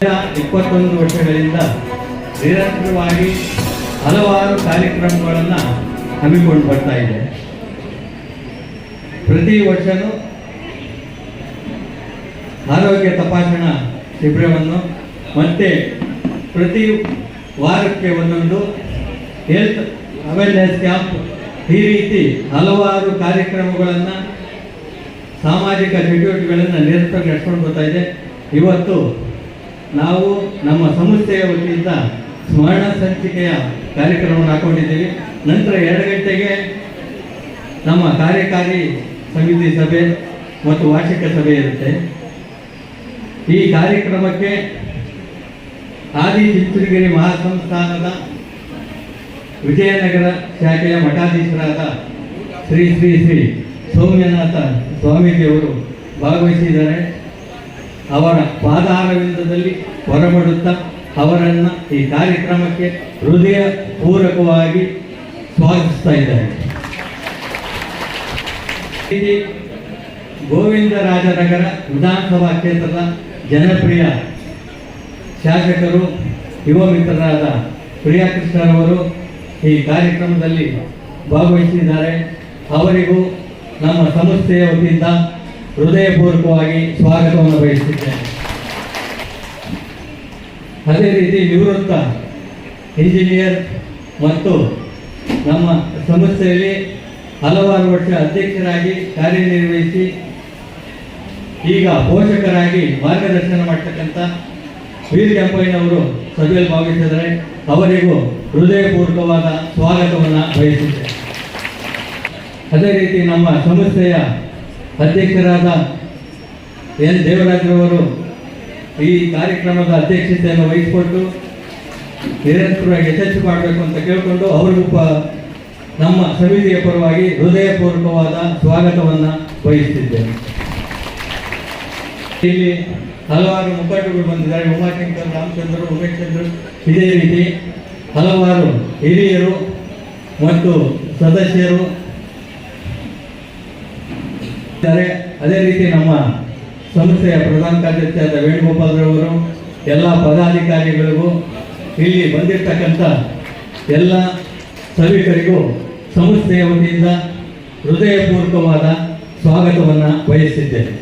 ಇಪ್ಪತ್ತೊಂದು ವರ್ಷಗಳಿಂದ ನಿರಂತರವಾಗಿ ಹಲವಾರು ಕಾರ್ಯಕ್ರಮಗಳನ್ನು ಹಮ್ಮಿಕೊಂಡು ಬರ್ತಾ ಇದೆ. ಪ್ರತಿ ವರ್ಷವೂ ಆರೋಗ್ಯ ತಪಾಸಣಾ ಶಿಬಿರವನ್ನು ಮತ್ತೆ ಪ್ರತಿ ವಾರಕ್ಕೆ ಒಂದೊಂದು ಹೆಲ್ತ್ ಅವೇರ್ನೆಸ್ ಕ್ಯಾಂಪ್ ಈ ರೀತಿ ಹಲವಾರು ಕಾರ್ಯಕ್ರಮಗಳನ್ನು ಸಾಮಾಜಿಕ ಚಟುವಟಿಕೆಗಳನ್ನು ನಿರಂತರ ನಡೆಸ್ಕೊಂಡು ಬರ್ತಾ ಇದೆ. ಇವತ್ತು ನಾವು ನಮ್ಮ ಸಂಸ್ಥೆಯ ವತಿಯಿಂದ ಸ್ಮರಣ ಸಂಚಿಕೆಯ ಕಾರ್ಯಕ್ರಮವನ್ನು ಹಾಕೊಂಡಿದ್ದೀವಿ. ನಂತರ ಎರಡು ಗಂಟೆಗೆ ನಮ್ಮ ಕಾರ್ಯಕಾರಿ ಸಮಿತಿ ಸಭೆ ಮತ್ತು ವಾರ್ಷಿಕ ಸಭೆ ಇರುತ್ತೆ. ಈ ಕಾರ್ಯಕ್ರಮಕ್ಕೆ ಆದಿ ಚಿತ್ರಗಿರಿ ಮಹಾಸಂಸ್ಥಾನದ ವಿಜಯನಗರ ಶಾಖೆಯ ಮಠಾಧೀಶರಾದ ಶ್ರೀ ಶ್ರೀ ಶ್ರೀ ಸೌಮ್ಯನಾಥ ಸ್ವಾಮೀಜಿಯವರು ಭಾಗವಹಿಸಿದ್ದಾರೆ. ಅವರ ಪಾದಾರವಿಂದದಲ್ಲಿ ಹೊರಬಡುತ್ತಾ ಅವರನ್ನು ಈ ಕಾರ್ಯಕ್ರಮಕ್ಕೆ ಹೃದಯ ಪೂರಕವಾಗಿ ಸ್ವಾಗತಿಸ್ತಾ ಇದ್ದಾರೆ. ಗೋವಿಂದರಾಜನಗರ ವಿಧಾನಸಭಾ ಕ್ಷೇತ್ರದ ಜನಪ್ರಿಯ ಶಾಸಕರು, ಯುವ ಮಿತ್ರರಾದ ಪ್ರಿಯಾಕೃಷ್ಣರವರು ಈ ಕಾರ್ಯಕ್ರಮದಲ್ಲಿ ಭಾಗವಹಿಸಿದ್ದಾರೆ. ಅವರಿಗೂ ನಮ್ಮ ಸಂಸ್ಥೆಯ ವತಿಯಿಂದ ಹೃದಯಪೂರ್ವಕವಾಗಿ ಸ್ವಾಗತವನ್ನು ಬಯಸುತ್ತೇನೆ. ಅದೇ ರೀತಿ ನಿವೃತ್ತ ಇಂಜಿನಿಯರ್ ಮತ್ತು ನಮ್ಮ ಸಂಸ್ಥೆಯಲ್ಲಿ ಹಲವಾರು ವರ್ಷ ಅಧ್ಯಕ್ಷರಾಗಿ ಕಾರ್ಯನಿರ್ವಹಿಸಿ ಈಗ ಪೋಷಕರಾಗಿ ಮಾರ್ಗದರ್ಶನ ಮಾಡ್ತಕ್ಕಂಥ ವೀರ್ ಕೆಂಪಯ್ಯನವರು ಸಭೆಯಲ್ಲಿ ಭಾವಿಸಿದರೆ ಅವರಿಗೂ ಹೃದಯಪೂರ್ವಕವಾದ ಸ್ವಾಗತವನ್ನು ಬಯಸುತ್ತೆ ಅದೇ ರೀತಿ ನಮ್ಮ ಸಂಸ್ಥೆಯ ಅಧ್ಯಕ್ಷರಾದ ಎನ್ ದೇವರಾಜ್ರವರು ಈ ಕಾರ್ಯಕ್ರಮದ ಅಧ್ಯಕ್ಷತೆಯನ್ನು ವಹಿಸಿಕೊಂಡು ನಿರಂತರವಾಗಿ ಯಶಸ್ವಿ ಮಾಡಬೇಕು ಅಂತ ಕೇಳಿಕೊಂಡು ಅವರಿಗೂ ನಮ್ಮ ಸಮಿತಿಯ ಪರವಾಗಿ ಹೃದಯಪೂರ್ವಕವಾದ ಸ್ವಾಗತವನ್ನು ವಹಿಸುತ್ತಿದ್ದೇನೆ ಇಲ್ಲಿ ಹಲವಾರು ಮುಖಂಡಗಳು ಬಂದಿದ್ದಾರೆ. ಉಮಾಶಂಕರ್, ರಾಮಚಂದ್ರ ಉಮೇಶ್ ಚಂದ್ರ ಇದೇ ರೀತಿ ಹಲವಾರು ಹಿರಿಯರು ಮತ್ತು ಸದಸ್ಯರು ಅದೇ ರೀತಿ ನಮ್ಮ ಸಂಸ್ಥೆಯ ಪ್ರಧಾನ ಕಾರ್ಯದರ್ಶಿಯಾದ ವೇಣುಗೋಪಾಲ್ರವರು ಎಲ್ಲ ಪದಾಧಿಕಾರಿಗಳಿಗೂ ಇಲ್ಲಿ ಬಂದಿರತಕ್ಕಂಥ ಎಲ್ಲ ಸಭಿಕರಿಗೂ ಸಂಸ್ಥೆಯ ವತಿಯಿಂದ ಹೃದಯಪೂರ್ವಕವಾದ ಸ್ವಾಗತವನ್ನು ಬಯಸಿದ್ದೇನೆ.